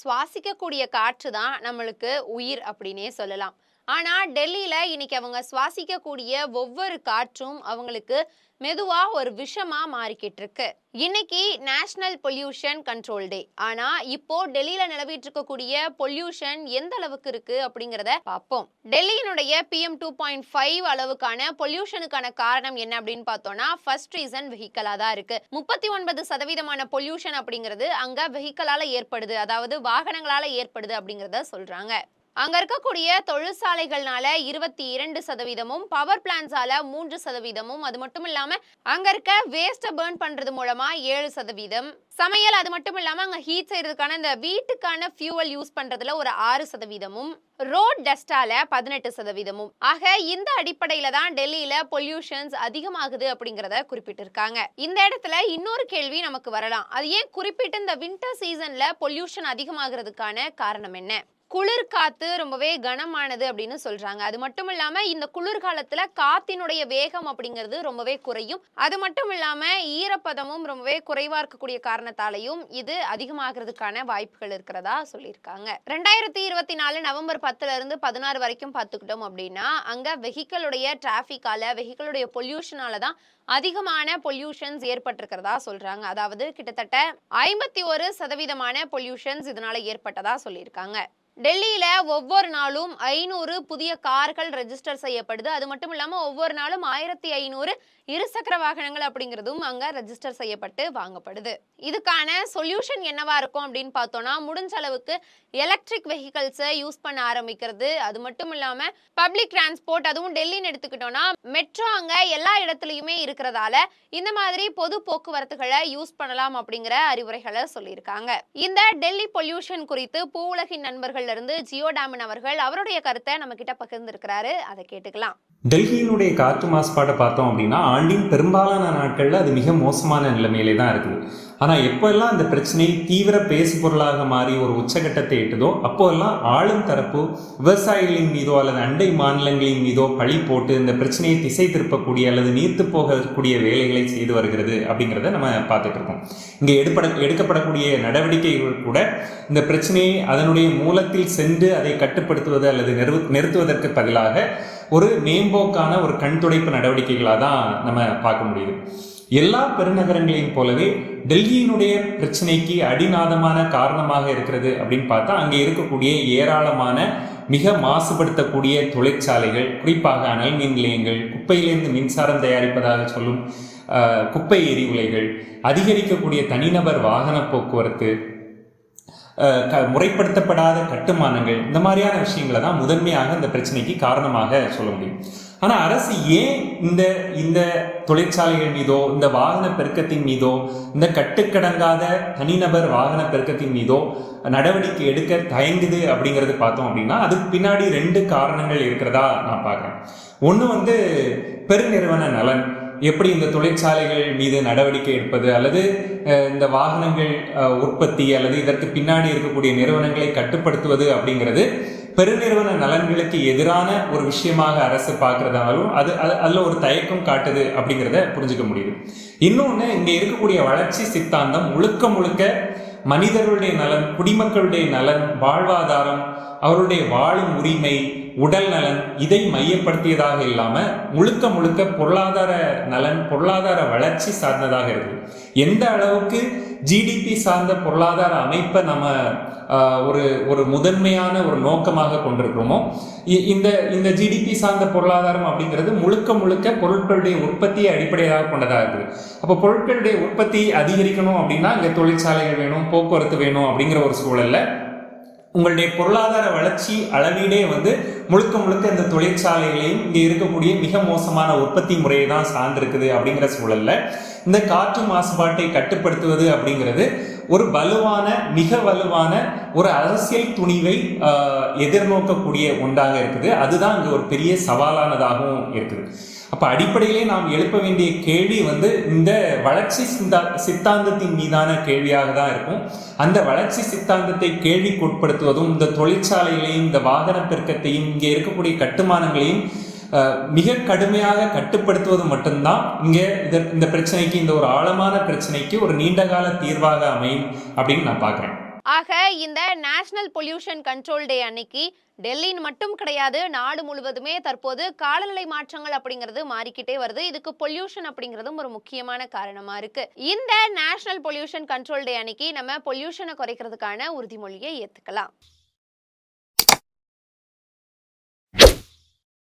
சுவாசிக்கக்கூடிய காற்று தான் நம்மளுக்கு உயிர் அப்படின்னே சொல்லலாம். ஆனா டெல்லியில இன்னைக்கு அவங்க சுவாசிக்கக்கூடிய ஒவ்வொரு காற்றும் அவங்களுக்கு மெதுவா ஒரு விஷமா மாறிக்கிட்டு இருக்கு இன்னைக்கு நேஷனல் பொல்யூஷன் கண்ட்ரோல் டே. ஆனா இப்போ டெல்லியில நிலவிட்டு இருக்கக்கூடிய பொல்யூஷன் எந்த அளவுக்கு இருக்கு அப்படிங்கறத பார்ப்போம். டெல்லியினுடைய பிஎம் டூ பாயிண்ட் ஃபைவ் அளவுக்கான பொல்யூஷனுக்கான காரணம் என்ன அப்படின்னு பார்த்தோம்னா ஃபர்ஸ்ட் ரீசன் வெஹிக்கலா தான் இருக்கு. முப்பத்தி ஒன்பது சதவீதமான பொல்யூஷன் அப்படிங்கிறது அங்க வெஹிக்கலால ஏற்படுது. அதாவது வாகனங்களால ஏற்படுது அப்படிங்கறத சொல்றாங்க. அங்க இருக்கக்கூடிய தொழிற்சாலைகள்னால இருபத்தி இரண்டு சதவீதமும் பவர் பிளான்ஸால மூன்று சதவீதமும். அது மட்டும் இல்லாம அங்க இருக்க வேஸ்ட்டை பேர்ன் பண்றது மூலமா ஏழு சதவீதம். சமையல் அது மட்டும் இல்லாம அங்க ஹீட் செய்யறதுக்கான இந்த வீட்டுக்கான ஃபியூவல் யூஸ் பண்றதுல ஒரு ஆறு சதவீதமும். ரோட் டஸ்டால பதினெட்டு சதவீதமும். ஆக இந்த அடிப்படையில தான் டெல்லியில பொல்யூஷன்ஸ் அதிகமாகுது அப்படிங்கறத குறிப்பிட்டிருக்காங்க. இந்த இடத்துல இன்னொரு கேள்வி நமக்கு வரலாம். அது ஏன் குறிப்பிட்டு இந்த வின்டர் சீசன்ல பொல்யூஷன் அதிகமாகிறதுக்கான காரணம் என்ன? குளிர் காத்து ரொம்பவே கனமானது அப்படின்னு சொல்றாங்க. அது மட்டும் இல்லாம இந்த குளிர்காலத்துல காத்தினுடைய வேகம் அப்படிங்கிறது ரொம்பவே குறையும். அது மட்டும் இல்லாம ஈரப்பதமும் ரொம்பவே குறைவா இருக்கக்கூடிய காரணத்தாலையும் இது அதிகமாகிறதுக்கான வாய்ப்புகள் இருக்கிறதா சொல்லியிருக்காங்க. ரெண்டாயிரத்தி இருபத்தி நாலு நவம்பர் பத்துல இருந்து பதினாறு வரைக்கும் பார்த்துக்கிட்டோம் அப்படின்னா அங்க வெஹிக்கிளுடைய டிராஃபிக்கால வெஹிக்கிளுடைய பொல்யூஷனால தான் அதிகமான பொல்யூஷன்ஸ் ஏற்பட்டிருக்கிறதா சொல்றாங்க. அதாவது கிட்டத்தட்ட ஐம்பத்தி ஒரு சதவீதமான பொல்யூஷன்ஸ் இதனால ஏற்பட்டதா சொல்லியிருக்காங்க. டெல்லியில் ஒவ்வொரு நாளும் ஐநூறு புதிய கார்கள் ரெஜிஸ்டர் செய்யப்படுது. அது மட்டும் இல்லாமல் ஒவ்வொரு நாளும் ஆயிரத்தி ஐநூறு இருசக்கர வாகனங்கள் அப்படிங்கிறதும் அங்கே ரெஜிஸ்டர் செய்யப்பட்டு வாங்கப்படுது. இதுக்கான சொல்யூஷன் என்னவா இருக்கும் அப்படின்னு பார்த்தோம்னா முடிஞ்ச அளவுக்கு எலக்ட்ரிக் வெஹிக்கல்ஸை யூஸ் பண்ண ஆரம்பிக்கிறது. அது மட்டும் இல்லாமல் பப்ளிக் டிரான்ஸ்போர்ட் அதுவும் டெல்லின்னு எடுத்துக்கிட்டோம்னா மெட்ரோ அங்கே எல்லா இடத்துலையுமே இருக்கிறதால இந்த மாதிரி பொது போக்குவரத்துகளை யூஸ் பண்ணலாம் அப்படிங்கிற அறிவுரைகளை சொல்லியிருக்காங்க. இந்த டெல்லி பொல்யூஷன் குறித்து பூவுலகின் இருந்து ஜியோ டாமன் அவர்கள் அவருடைய கருத்தை நம்ம கிட்ட பகிர்ந்திருக்கிறாரு. அதை கேட்டுக்கலாம். டெல்லியினுடைய காற்று மாசுபாடை பார்த்தோம் அப்படின்னா ஆண்டின் பெரும்பாலான நாட்களில் அது மிக மோசமான நிலைமையிலே தான் இருக்குது. ஆனால் எப்போல்லாம் அந்த பிரச்சனை தீவிர பேசு பொருளாக மாறி ஒரு உச்சகட்டத்தை எட்டுதோ அப்போல்லாம் ஆளும் தரப்பு விவசாயிகளின் மீதோ அல்லது அண்டை மாநிலங்களின் மீதோ பழி போட்டு இந்த பிரச்சனையை திசை திருப்பக்கூடிய அல்லது நீர்த்து போகக்கூடிய வேலைகளை செய்து வருகிறது அப்படிங்கிறத நம்ம பார்த்துட்டு இருக்கோம். இங்கே எடுப்பட எடுக்கப்படக்கூடிய நடவடிக்கைகள் கூட இந்த பிரச்சனையை அதனுடைய மூலத்தில் சென்று அதை கட்டுப்படுத்துவது அல்லது நிறு நிறுத்துவதற்கு பதிலாக ஒரு மேம்போக்கான ஒரு கண் துடைப்பு நடவடிக்கைகளாக தான் நம்ம பார்க்க முடியுது. எல்லா பெருநகரங்களையும் போலவே டெல்லியினுடைய பிரச்சனைக்கு அடிநாதமான காரணமாக இருக்கிறது அப்படின்னு பார்த்தா அங்கே இருக்கக்கூடிய ஏராளமான மிக மாசுபடுத்தக்கூடிய தொழிற்சாலைகள் குறிப்பாக அனல் மின் நிலையங்கள் குப்பையிலிருந்து மின்சாரம் தயாரிப்பதாக சொல்லும் குப்பை எரிவுலைகள் அதிகரிக்கக்கூடிய தனிநபர் வாகன போக்குவரத்து க முறைப்படுத்தப்படாத கட்டுமானங்கள் இந்த மாதிரியான விஷயங்களை தான் முதன்மையாக இந்த பிரச்சனைக்கு காரணமாக சொல்ல முடியும். ஆனால் அரசு ஏன் இந்த இந்த தொழிற்சாலைகள் மீதோ இந்த வாகன பெருக்கத்தின் மீதோ இந்த கட்டுக்கடங்காத தனிநபர் வாகன பெருக்கத்தின் மீதோ நடவடிக்கை எடுக்க தயங்குது அப்படிங்கிறது பார்த்தோம் அப்படின்னா அதுக்கு பின்னாடி ரெண்டு காரணங்கள் இருக்கிறதா நான் பார்க்குறேன். ஒன்று வந்து பெருநிறுவன நலன். எப்படி இந்த தொழிற்சாலைகள் மீது நடவடிக்கை எடுப்பது அல்லது இந்த வாகனங்கள் உற்பத்தி அல்லது இதற்கு பின்னாடி இருக்கக்கூடிய நிறுவனங்களை கட்டுப்படுத்துவது அப்படிங்கிறது பெருநிறுவன நலன்களுக்கு எதிரான ஒரு விஷயமாக அரசு பார்க்கறதாலும் அது அது அதில் ஒரு தயக்கம் காட்டுது அப்படிங்கிறத புரிஞ்சுக்க முடியுது. இன்னொன்று இங்கே இருக்கக்கூடிய வளர்ச்சி சித்தாந்தம் முழுக்க முழுக்க மனிதர்களுடைய நலன் குடிமக்களுடைய நலன் வாழ்வாதாரம் அவருடைய வாழும் உரிமை உடல் நலன் இதை மையப்படுத்தியதாக இல்லாமல் முழுக்க முழுக்க பொருளாதார நலன் பொருளாதார வளர்ச்சி சார்ந்ததாக இருக்கு. எந்த அளவுக்கு ஜிடிபி சார்ந்த பொருளாதார அமைப்பை நம்ம ஒரு ஒரு முதன்மையான ஒரு நோக்கமாக கொண்டிருக்கிறோமோ இ- இந்த இந்த ஜிடிபி சார்ந்த பொருளாதாரம் அப்படிங்கிறது முழுக்க முழுக்க பொருட்களுடைய உற்பத்தியை அடிப்படையாக கொண்டதாக இருக்குது. அப்போ பொருட்களுடைய உற்பத்தி அதிகரிக்கணும் அப்படின்னா இங்கே தொழிற்சாலைகள் வேணும் போக்குவரத்து வேணும் அப்படிங்கிற ஒரு சூழல்ல உங்களுடைய பொருளாதார வளர்ச்சி அளவீடே வந்து முழுக்க முழுக்க இந்த தொழிற்சாலைகளையும் இங்கே இருக்கக்கூடிய மிக மோசமான உற்பத்தி முறையை தான் சார்ந்திருக்குது அப்படிங்கிற சூழல்ல இந்த காற்று மாசுபாட்டை கட்டுப்படுத்துவது அப்படிங்கிறது ஒரு வலுவான மிக வலுவான ஒரு அரசியல் துணிவை எதிர்நோக்கக்கூடிய ஒன்றாக இருக்குது. அதுதான் இங்கே ஒரு பெரிய சவாலானதாகவும் இருக்குது. அப்போ அடிப்படையிலே நாம் எழுப்ப வேண்டிய கேள்வி வந்து இந்த வளர்ச்சி சிந்தா சித்தாந்தத்தின் மீதான கேள்வியாக தான் இருக்கும். அந்த வளர்ச்சி சித்தாந்தத்தை கேள்விக்குட்படுத்துவதும் இந்த தொழிற்சாலைகளையும் இந்த வாகன பெருக்கத்தையும் இங்கே இருக்கக்கூடிய கட்டுமானங்களையும் மிக கடுமையாக கட்டுப்படுத்துவது மட்டும்தான் இங்கே இந்த இந்த பிரச்சனைக்கு இந்த ஒரு ஆழமான பிரச்சனைக்கு ஒரு நீண்டகால தீர்வாக அமையும் அப்படின்னு நான் பார்க்குறேன். ஆக இந்த நேஷனல் பொல்யூஷன் கண்ட்ரோல் டே அன்னைக்கு டெல்லின்னு மட்டும் கிடையாது நாடு முழுவதுமே தற்போது காலநிலை மாற்றங்கள் அப்படிங்கிறது மாறிக்கிட்டே வருது. இதுக்கு பொல்யூஷன் அப்படிங்கிறதும் ஒரு முக்கியமான காரணமா இருக்கு. இந்த நேஷனல் பொல்யூஷன் கண்ட்ரோல் டே அன்னைக்கு நம்ம பொல்யூஷனை குறைக்கிறதுக்கான உறுதிமொழியை ஏத்துக்கலாம்.